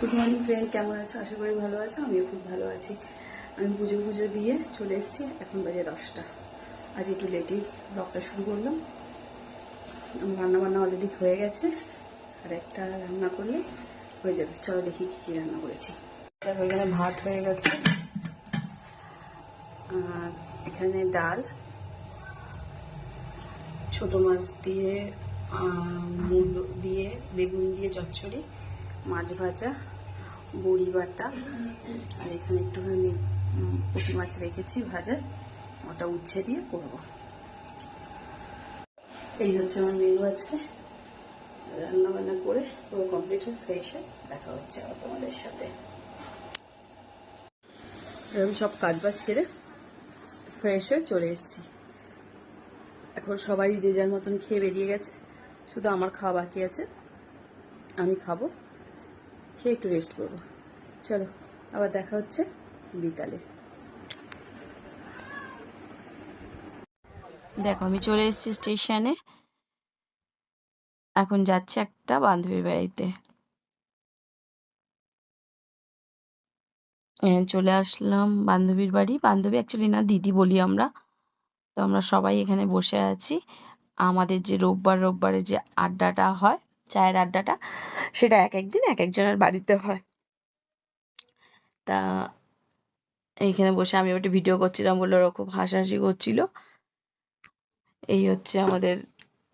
Good morning friend কেমন আছো? আশা করি ভালো আছো। আমিও খুব ভালো আছি। আমি পুজো পুজো দিয়ে চলে এসেছি। এখন বাজে দশটা। আজ একটু লেটেই ব্লগটা শুরু করলাম। রান্না বান্না অলরেডি হয়ে গেছে। আর একটা রান্না করলে হয়ে যাবে। চলো দেখি কী কী রান্না করেছি। এখানে ভাত হয়ে গেছে। এখানে ডাল, ছোট মাছ দিয়ে মূলো দিয়ে, বেগুন দিয়ে, চচ্চড়ি মাছ ভাজা, বড়ি বাটা, আর এখানে একটুখানি পুঁটি মাছ রেখেছি ভাজা, ওটা উচ্ছে দিয়ে করব। এই হচ্ছে আমার মেনু আজকে। রান্না বান্না করে পুরো কমপ্লিট হয়ে ফ্রেশ হয়ে দেখা হচ্ছে আবার তোমাদের সাথে। এরকম সব কাজ বাজ সেরে ফ্রেশ হয়ে চলে এসেছি। এখন সবাই যে যার মতন খেয়ে বেরিয়ে গেছে, শুধু আমার খাওয়া বাকি আছে, আমি খাব। খেয়ে একটু রেস্ট করব। চলো, আবার দেখা হচ্ছে বিকালে। দেখো, আমি চলে এসেছি স্টেশনে। এখন যাচ্ছে একটা বান্ধবীর বাড়িতে। চলে আসলাম বান্ধবীর বাড়ি। বান্ধবী অ্যাকচুয়ালি না, দিদি বলি আমরা। তো আমরা সবাই এখানে বসে আছি। আমাদের যে রোববার, রোববারে যে আড্ডাটা হয় চায়ের আড্ডাটা, সেটা এক একদিন এক একজনের বাড়িতে হয়। তা এইখানে বসে আমি ওটা ভিডিও করছিলাম বলে ওরা খুব হাসাহাসি করছিল। এই হচ্ছে আমাদের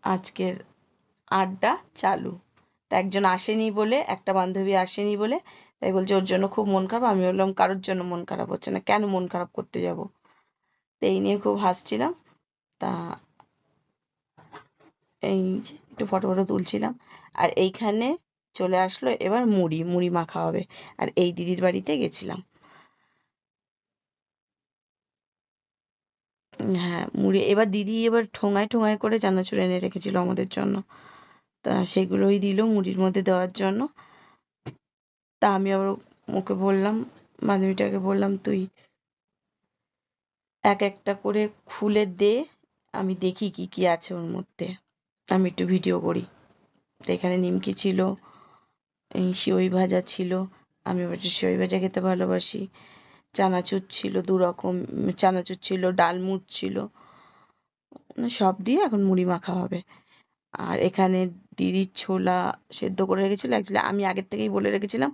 আজকের আড্ডা চালু। তা একজন আসেনি বলে, একটা বান্ধবী আসেনি বলে, তাই বলছে ওর জন্য খুব মন খারাপ, আমি বললাম কারোর জন্য মন খারাপ হচ্ছে না, কেন মন খারাপ করতে যাব? তো এই নিয়ে খুব হাসছিলাম। তা এই যে একটু ফটো ফটো তুলছিলাম। আর এইখানে চলে আসলো এবার মুড়ি মুড়ি মাখা হবে। আর এই দিদির বাড়িতে গেছিলাম। হ্যাঁ মুড়ি, এবার দিদি এবার ঠোঙায় ঠোঙায় করে চানাচুর এনে রেখেছিল আমাদের জন্য। তা সেগুলোই দিল মুড়ির মধ্যে দেওয়ার জন্য। তা আমি আবার ওকে বললাম বান্ধবীটাকে বললাম, তুই এক একটা করে খুলে দে, আমি দেখি কি কি আছে ওর মধ্যে। আমি একটু ভিডিও করি। তো এখানে নিমকি ছিল সিওই ভাজা ছিল, আমি একটু সিওই ভাজা খেতে ভালোবাসি। চানাচুর ছিল দু রকম, চানাচুর ছিল ডালমুট ছিল, সব দিয়ে এখন মুড়ি মাখা হবে। আর এখানে দিদির ছোলা সেদ্ধ করে রেখেছিল অ্যাকচুয়ালি আমি আগের থেকেই বলে রেখেছিলাম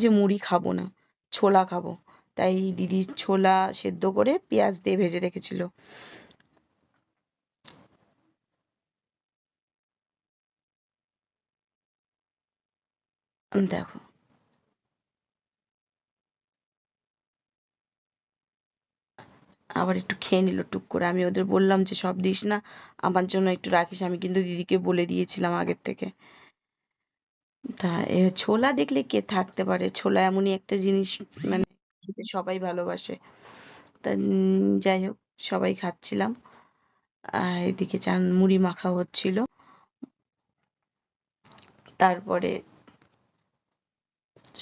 যে মুড়ি খাব না, ছোলা খাব। তাই দিদির ছোলা সেদ্ধ করে পেঁয়াজ দিয়ে ভেজে রেখেছিল। দেখো। আবার একটু খেয়ে নিল টুক করে। আমি ওদের বললাম যে, সব দিস না, আমার জন্য একটু রাখিস। আমি কিন্তু দিদিকে বলে দিয়েছিলাম আগের থেকে। তা ছোলা দেখলে কে থাকতে পারে? ছোলা এমনই একটা জিনিস মানে সবাই ভালোবাসে। তা যাই হোক, সবাই খাচ্ছিলাম। আর এদিকে চান মুড়ি মাখা হচ্ছিল। তারপরে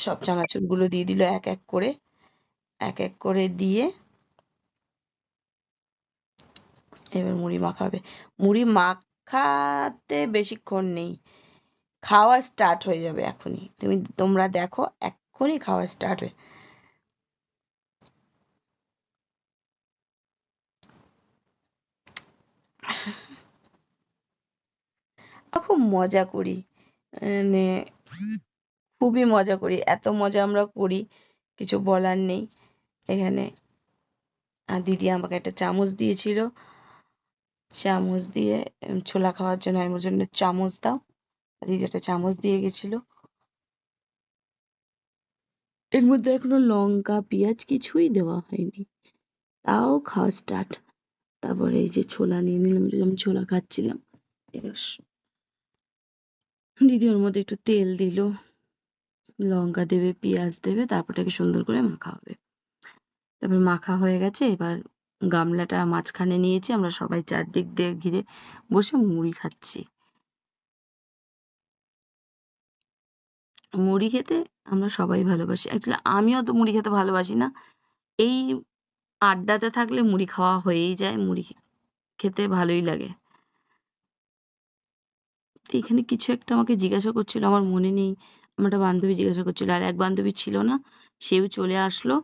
সব চানাচুরগুলো দিয়ে দিল এক এক করে, এক এক করে দিয়ে এবার মুড়ি মাখাবে। মুড়ি মাখাতে বেশিক্ষণ নেই, খাওয়া স্টার্ট হয়ে যাবে এখনই। তুমি, তোমরা দেখো এক্ষুনি খাওয়া স্টার্ট হয়ে খুব মজা করি। মানে খুবই মজা করি, এত মজা আমরা করি, কিছু বলার নেই। এখানে, আর দিদি আমাকে একটা চামচ দিয়েছিল। চামচ দিয়ে ছোলা খাওয়ার জন্য আমি ওর জন্য চামচ দাও। দিদি একটা চামচ দিয়ে গেছিল। এর মধ্যে এখনও লঙ্কা, পেঁয়াজ কিছুই দেওয়া হয়নি। তাও খাওয়া স্টার্ট তারপরে এই যে ছোলা নিয়ে নিলাম আমি ছোলা খাচ্ছিলাম। দিদি ওর মধ্যে একটু তেল দিল। লঙ্কা দেবে, পেঁয়াজ দেবে তারপর সুন্দর করে মাখা হবে। তারপর মাখা হয়ে গেছে, এবার গামলাটা মাঝখানে নিয়েছি, আমরা সবাই চারদিক দিয়ে ঘিরে বসে মুড়ি খাচ্ছি। মুড়ি খেতে আমরা সবাই ভালোবাসি। অ্যাকচুয়ালি আমিও তো মুড়ি খেতে ভালোবাসি না। এই আড্ডাতে থাকলে মুড়ি খাওয়া হয়েই যায়, মুড়ি খেতে ভালোই লাগে। এখানে কিছু একটা আমাকে জিজ্ঞাসা করছিল, আমার মনে নেই। একটা বান্ধবী জিজ্ঞাসা করছিল, আর, এক বান্ধবী ছিল না, সেও চলে আসলো,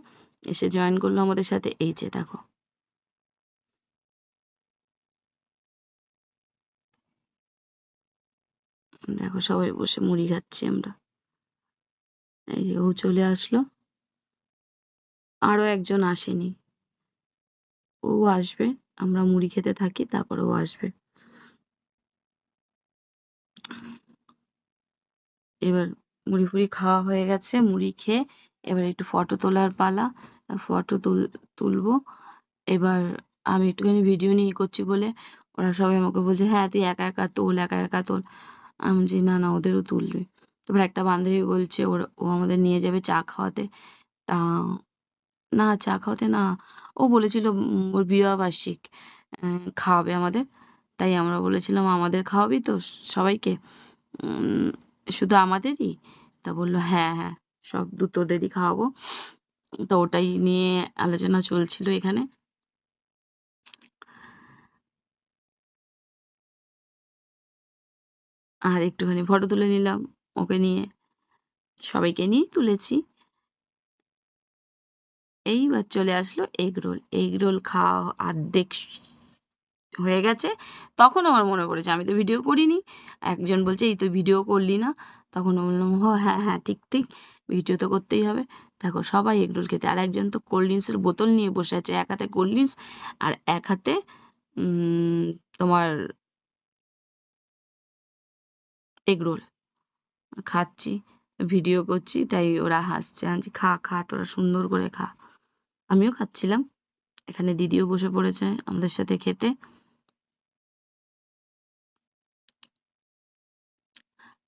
এসে জয়েন করল আমাদের সাথে। এই যে, দেখো। দেখো, সবাই বসে মুড়ি খাচ্ছি আমরা। এই যে, ও চলে আসলো। আরও একজন আসেনি। ও আসবে, আমরা মুড়ি খেতে থাকি, তারপরে ও আসবে। এবার মুড়ি ফুড়ি খাওয়া হয়ে গেছে মুড়ি খেয়ে এবার একটু ফটো তোলার পালা ফটো তুল তুলবো। এবার আমি একটুখানি ভিডিও নিয়ে করছি বলে ওরা সবাই আমাকে বলছে হ্যাঁ তুই একা একা তোল একা একা তোল। আমি বলছি না না ওদেরও তুলবি। তারপর একটা বান্ধবী বলছে ওর ও আমাদের নিয়ে যাবে চা খাওয়াতে। তা না চা খাওয়াতে না ও বলেছিল ওর বিবাহ বার্ষিক আহ, খাওয়াবে আমাদের। তাই আমরা বলেছিলাম আমাদের খাওয়াবি তো সবাইকে? শুধু আমাদেরই? তা বলল হ্যাঁ হ্যাঁ সব দু, তোদেরই খাওয়াবো। তো ওটাই নিয়ে আলোচনা চলছিল এখানে। আর একটুখানি ফটো তুলে নিলাম ওকে নিয়ে। সবাইকে নিয়েই তুলেছি। এইবার চলে আসলো এগ রোল। এগ রোল খাওয়া অর্ধেক হয়ে গেছে। তখন আমার মনে পড়েছে আমি তো ভিডিও করিনি। একজন বলছে, এই তো ভিডিও করলি না? তখন বললাম ও হ্যাঁ হ্যাঁ ঠিক ঠিক ভিডিও তো করতেই হবে। দেখো, সবাই এগ রোল খেতে। আর একজন তো কোল্ড ড্রিঙ্কসের বোতল নিয়ে বসে আছে, এক হাতে কোল্ড ড্রিঙ্কস আর এক হাতে তোমার এগ রোল খাচ্ছি ভিডিও করছি, তাই ওরা হাসছে। আমি খা খা, তোরা সুন্দর করে খা। আমিও খাচ্ছিলাম। এখানে দিদিও বসে পড়েছে আমাদের সাথে খেতে।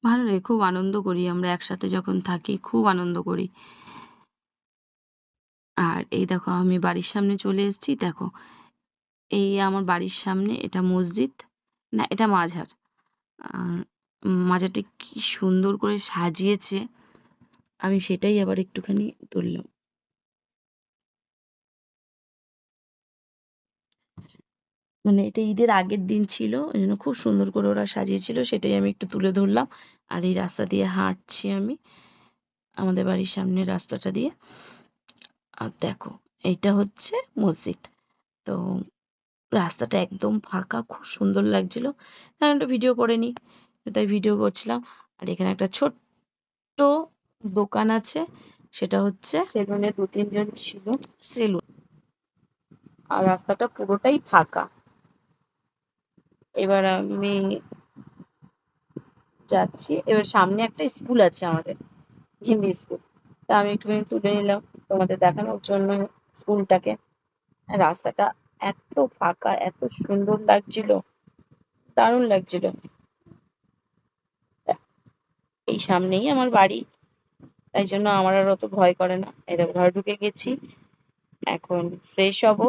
ভালো লাগে খুব আনন্দ করি আমরা একসাথে যখন থাকি, খুব আনন্দ করি। আর এই দেখো, আমি বাড়ির সামনে চলে এসেছি, দেখো। এই আমার বাড়ির সামনে এটা মসজিদ, না, এটা মাঝার মাজারটি কি সুন্দর করে সাজিয়েছে। আমি সেটাই আবার একটুখানি তুললাম। মানে এটা ঈদের আগের দিন ছিল ওই জন্য খুব সুন্দর করে ওরা সাজিয়েছিল সেটাই আমি একটু তুলে ধরলাম। আর এই রাস্তা দিয়ে হাঁটছি আমি আমাদের বাড়ির সামনে রাস্তাটা দিয়ে। আর দেখো এটা হচ্ছে মসজিদ। তো রাস্তাটা একদম ফাঁকা খুব সুন্দর লাগছিল। তাই একটা ভিডিও করে নি তাই ভিডিও করছিলাম। আর এখানে একটা ছোট্ট দোকান আছে সেটা হচ্ছে সেলুনে দু তিনজন ছিল। সেলুন। আর রাস্তাটা পুরোটাই ফাঁকা। এবার আমি যাচ্ছি। এবার সামনে একটা স্কুল আছে আমাদের, হিন্দি স্কুল তা আমি একটুখানি তুলে নিলাম, তোমাদের দেখানোর জন্য স্কুলটাকে রাস্তাটা এত ফাঁকা, এত সুন্দর লাগছিল, দারুণ লাগছিল। এই সামনেই আমার বাড়ি, তাই জন্য আমার আর অত ভয় করে না। এই ঘরে ঢুকে গেছি, এখন ফ্রেশ হব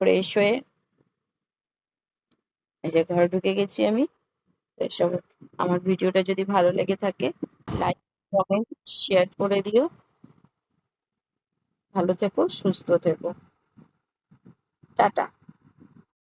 ফ্রেশ হয়ে এই যে ঘরে ঢুকে গেছি আমি। এসব আমার ভিডিওটা যদি ভালো লেগে থাকে লাইক কমেন্ট শেয়ার করে দিও। ভালো থেকো, সুস্থ থেকো। টাটা।